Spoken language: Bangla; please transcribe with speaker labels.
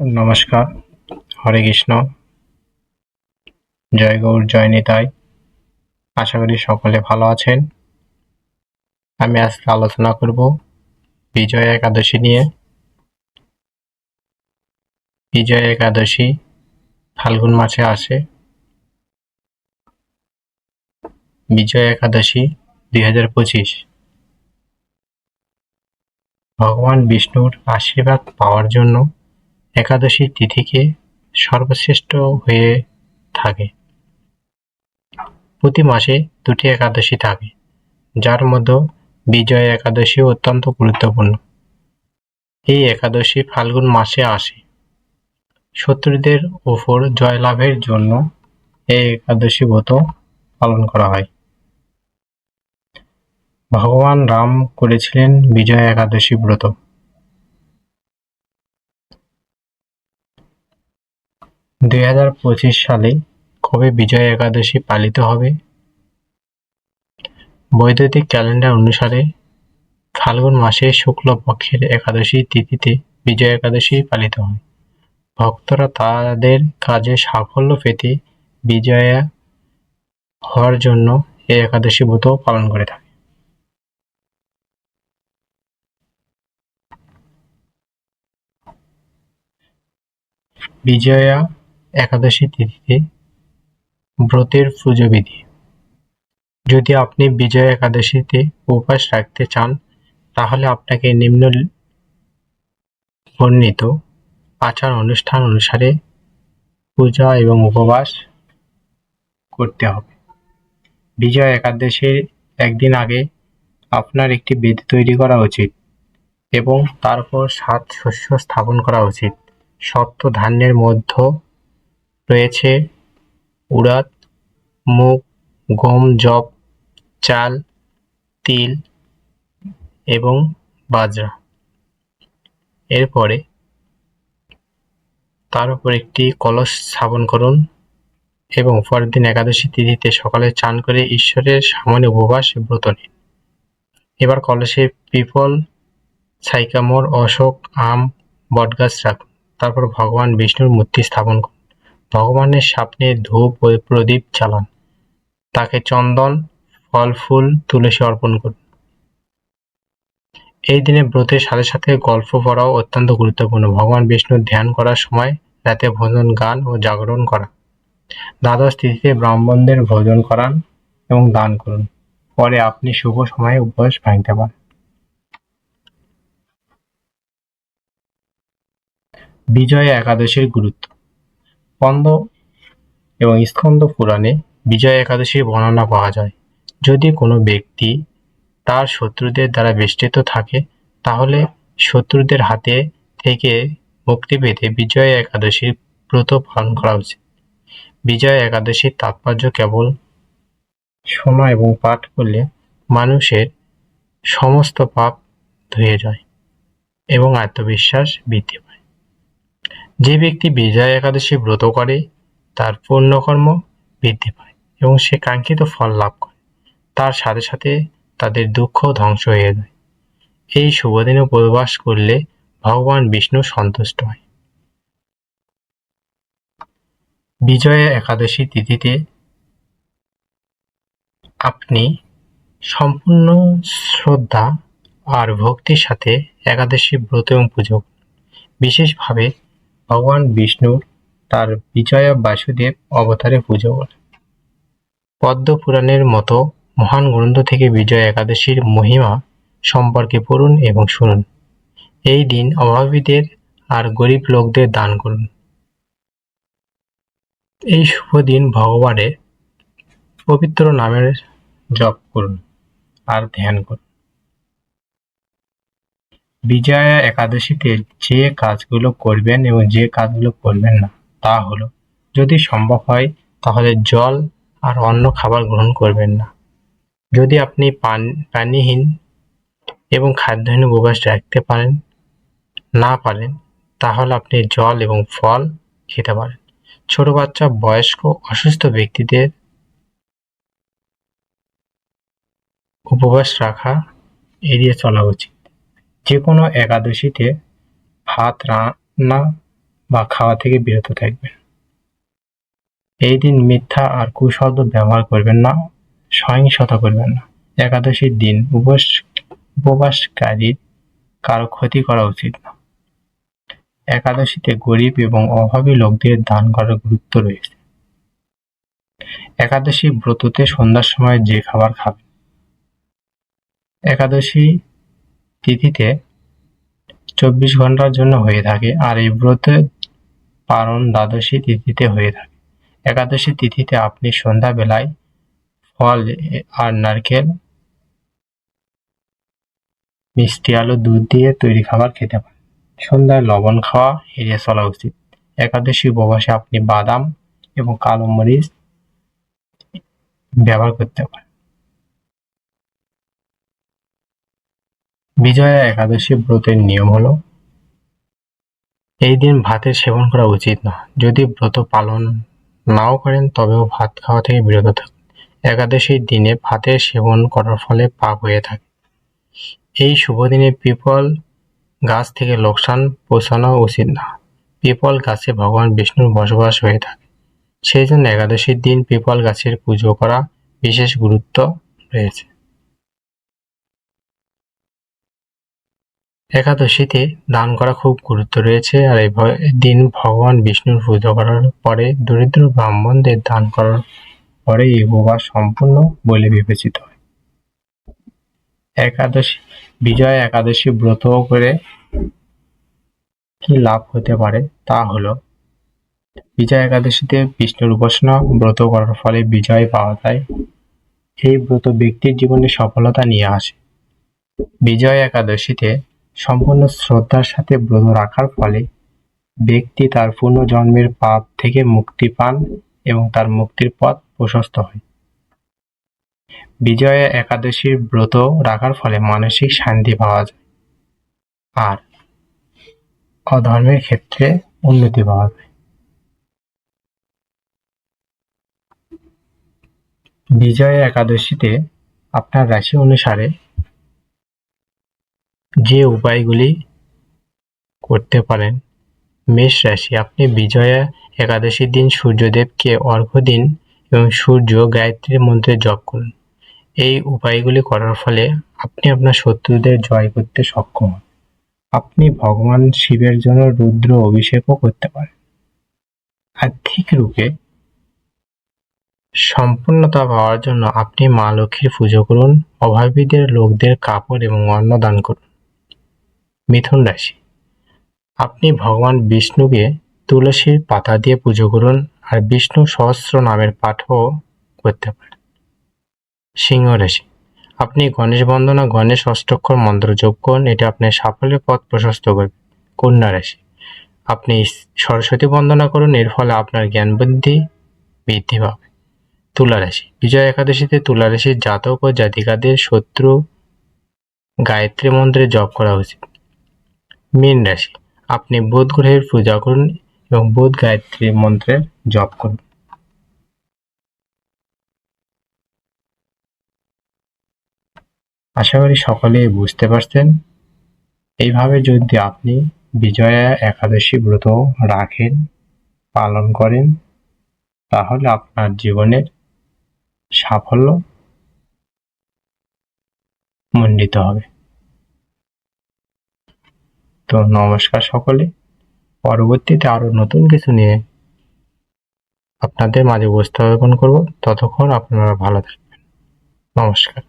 Speaker 1: নমস্কার, হরে কৃষ্ণ। জয় গৌর, জয় নিতাই। আশা করি সকলে ভালো আছেন। আমি আজকে আলোচনা করব বিজয় একাদশী নিয়ে। বিজয় একাদশী ফাল্গুন মাসে আসে। বিজয় একাদশী দুই হাজার পঁচিশ। ভগবান বিষ্ণুর আশীর্বাদ পাওয়ার জন্য একাদশী তিথিকে সর্বশ্রেষ্ঠ হয়ে থাকে। প্রতি মাসে দুটি একাদশী থাকে, যার মধ্যে বিজয় একাদশী অত্যন্ত গুরুত্বপূর্ণ। এই একাদশী ফাল্গুন মাসে আসে। শত্রুদের ওপর জয়লাভের জন্য এই একাদশী ব্রত পালন করা হয়। ভগবান রাম করেছিলেন বিজয় একাদশী ব্রত। দুই হাজার পঁচিশ সালে কবে বিজয় একাদশী পালিত হবে? বৈদ্যুতিক ক্যালেন্ডার অনুসারে ফাল্গুন মাসে শুক্লপক্ষের একাদশী তিথিতে বিজয় একাদশী পালিত হয়। ভক্তরা তাদের কাজে সাফল্য পেতে বিজয়া হওয়ার জন্য এই একাদশী ব্রত পালন করে থাকে। বিজয়া একাদশী তিথিতে ব্রতের পুজো বিধি যদি আপনি বিজয়া একাদশীতে উপবাস রাখতে চান, তাহলে আপনাকে নিম্ন বর্ণিত আচার অনুষ্ঠান অনুসারে পূজা এবং উপবাস করতে হবে। বিজয়া একাদশীর একদিন আগে আপনার একটি বেদি তৈরি করা উচিত এবং তারপর সাত শস্য স্থাপন করা উচিত। সপ্ত ধান্যের মধ্যে রয়েছে। উড়াদ মুগ গম যব চাল, তিল এবং বাজরা। এরপরে তার উপর একটি কলস স্থাপন করুন এবং পরের দিন একাদশী তিথিতে সকালে চান করে ঈশ্বরের সামনে উপবাস ব্রত নিন। এবার কলসে পিপল, সাইকামোর, অশোক, আম, বটগাছ রাখুন। তারপর ভগবান বিষ্ণুর মূর্তি স্থাপন করুন। ভগবানের সামনে ধূপ ও প্রদীপ চালান তাকে চন্দন ফল ফুল তুলসী অর্পণ করুন। এই দিনে ব্রতের সাথে সাথে গল্প পড়াও অত্যন্ত গুরুত্বপূর্ণ। ভগবান বিষ্ণুর ধ্যান করার সময় রাতে ভোজন, গান ও জাগরণ করা। দ্বাদশ তিথিতে ব্রাহ্মণদের ভোজন করান এবং দান করুন। পরে আপনি শুভ সময়ে উপবাস ভাঙতে পারেন। বিজয়া একাদশীর গুরুত্ব। স্কন্দ এবং স্কন্দ পুরাণে বিজয়া একাদশীর বর্ণনা পাওয়া যায়। যদি কোনো ব্যক্তি তার শত্রুদের দ্বারা বেষ্টিত থাকে, তাহলে শত্রুদের হাতে থেকে মুক্তি পেতে বিজয়া একাদশীর ব্রত পালন করা উচিত। বিজয়া একাদশীর তাৎপর্য কেবল শোনা এবং পাঠ করলে মানুষের সমস্ত পাপ ধুয়ে যায় এবং আত্মবিশ্বাস বৃদ্ধি পায়। যে ব্যক্তি বিজয়া একাদশী ব্রত করে, তার পুণ্যকর্ম বৃদ্ধি পায় এবং সে কাঙ্ক্ষিত ফল লাভ করে। তার সাথে সাথে তাদের দুঃখ ধ্বংস হয়ে যায়। এই শুভদিনে উপবাস করলে ভগবান বিষ্ণু সন্তুষ্ট হয়। বিজয়া একাদশী তিথিতে আপনি সম্পূর্ণ শ্রদ্ধা আর ভক্তির সাথে একাদশী ব্রত এবং পুজো বিশেষভাবে ভগবান বিষ্ণুর তার বিজয়া বাসুদেব অবতারে পুজো করে পদ্ম পুরাণের মতো মহান গ্রন্থ থেকে বিজয় একাদশীর মহিমা সম্পর্কে পড়ুন এবং শুনুন। এই দিন অভাবীদের আর গরিব লোকদের দান করুন। এই শুভ দিন ভগবানের পবিত্র নামের জপ করুন আর ধ্যান করুন। বিজয়া একাদশীতে যে কাজগুলো করবেন এবং যে কাজগুলো করবেন না, তা হলো, যদি সম্ভব হয়, তাহলে জল আর অন্য খাবার গ্রহণ করবেন না। যদি আপনি পান, পানিহীন এবং খাদ্যহীন উপবাস রাখতে পারেন, না পারেন, তাহলে আপনি জল এবং ফল খেতে পারেন। ছোট বাচ্চা, বয়স্ক, অসুস্থ ব্যক্তিদের উপবাস রাখা এড়িয়ে চলা উচিত। যে কোনো একাদশীতে ভাত, রান্না বা খাওয়া থেকে বিরত থাকবেন। এই দিন মিথ্যা আর কুশব্দ ব্যবহার করবেন না, সহিংসতা করবেন না। একাদশীর দিন উপবাস উপবাসকারীর কারও ক্ষতি করা উচিত না। একাদশীতে গরিব এবং অভাবী লোকদের দান করার গুরুত্ব রয়েছে। একাদশী ব্রততে সন্ধ্যার সময় যে খাবার খাবেন। একাদশী তিথিতে চব্বিশ ঘণ্টার জন্য হয়ে থাকে আর এই ব্রতের পালন দ্বাদশী তিথিতে হয়ে থাকে। একাদশী তিথিতে আপনি সন্ধ্যাবেলায় ফল আর নারকেল, মিষ্টি আলু, দুধ দিয়ে তৈরি খাবার খেতে পারেন। সন্ধ্যায় লবণ খাওয়া এড়িয়ে চলা উচিত। একাদশী উপবাসে আপনি বাদাম এবং কালো মরিচ ব্যবহার করতে পারেন। বিজয়া একাদশী ব্রতের নিয়ম হলো, এই দিন ভাতের সেবন করা উচিত না। যদি ব্রত পালন নাও করেন, তবেও ভাত খাওয়া থেকে বিরত থাকুন। একাদশীর দিনে ভাতের সেবন করার ফলে পাপ হয়ে থাকে। এই শুভ দিনে পিপল গাছ থেকে লোকসান পৌঁছানো উচিত না। পিপল গাছে ভগবান বিষ্ণুর বসবাস হয়ে থাকে। সেই জন্য একাদশীর দিন পিপল গাছের পুজো করা বিশেষ গুরুত্ব রয়েছে। একাদশীতে দান করা খুব গুরুত্ব রয়েছে আর এই দিন ভগবান বিষ্ণুর পুজো করার পরে দরিদ্র ব্রাহ্মণদের দান করার পরে এই উপবাস সম্পূর্ণ বলে বিবেচিত হয়। একাদশী বিজয় একাদশী ব্রত করে কি লাভ হতে পারে তা হলো, বিজয় একাদশীতে বিষ্ণুর উপাসনা ব্রত করার ফলে বিজয় পাওয়া যায়। এই ব্রত ব্যক্তির জীবনে সফলতা নিয়ে আসে। বিজয় একাদশীতে সম্পূর্ণ শ্রদ্ধার সাথে ব্রত রাখার ফলে ব্যক্তি তার জন্মের পাপ থেকে মুক্তি পান এবং তার মুক্তির পথ প্রশস্ত হয়। বিজয়া একাদশীর ব্রত রাখার ফলে মানসিক শান্তি পাওয়া যায় আর অধর্মের ক্ষেত্রে উন্নতি পাওয়া যায়। বিজয়া একাদশীতে আপনার রাশি অনুসারে যে উপায়গুলি করতে পারেন। মেষ রাশি, আপনি বিজয়া একাদশীর দিন সূর্যদেবকে অর্ঘ্য দিন এবং সূর্য গায়ত্রীর মন্ত্রে জপ করুন। এই উপায়গুলি করার ফলে আপনি আপনার শত্রুদের জয় করতে সক্ষম হন। আপনি ভগবান শিবের জন্য রুদ্র অভিষেকও করতে পারেন। আর্থিক রূপে সম্পূর্ণতা পাওয়ার জন্য আপনি মা লক্ষ্মীর পুজো করুন। অভাবীদের, লোকদের কাপড় এবং অন্ন দান করুন। মিথুন রাশি। আপনি ভগবান বিষ্ণুকে তুলসীর পাতা দিয়ে পুজো করুন আর বিষ্ণু সহস্র নামের পাঠও করতে পারেন। সিংহ রাশি। আপনি গণেশ বন্দনা গণেশ অষ্টক্ষর মন্ত্র যোগ করুন, এটা আপনার সাফল্যের পথ প্রশস্ত করবে। কন্যা রাশি। আপনি সরস্বতী বন্দনা করুন, এর ফলে আপনার জ্ঞান বুদ্ধি বৃদ্ধি পাবে। তুলা রাশি। বিজয় একাদশীতে তুলা রাশির জাতক ও জাতিকাদের শত্রু গায়ত্রী মন্ত্রে জপ করা উচিত। মীন রাশি। আপনি বুধ গ্রহের পূজা করুন এবং বুধ গায়ত্রী মন্ত্রের জপ করুন। আশা করি সকলেই বুঝতে পারছেন। এইভাবে যদি আপনি বিজয়া একাদশী ব্রত রাখেন, পালন করেন, তাহলে আপনার জীবনের সাফল্য মণ্ডিত হবে। তো নমস্কার সকলে। পরবর্তীতে আরও নতুন কিছু নিয়ে আপনাদের মাঝে উপস্থাপন করব। ততক্ষণ আপনারা ভালো থাকবেন। নমস্কার।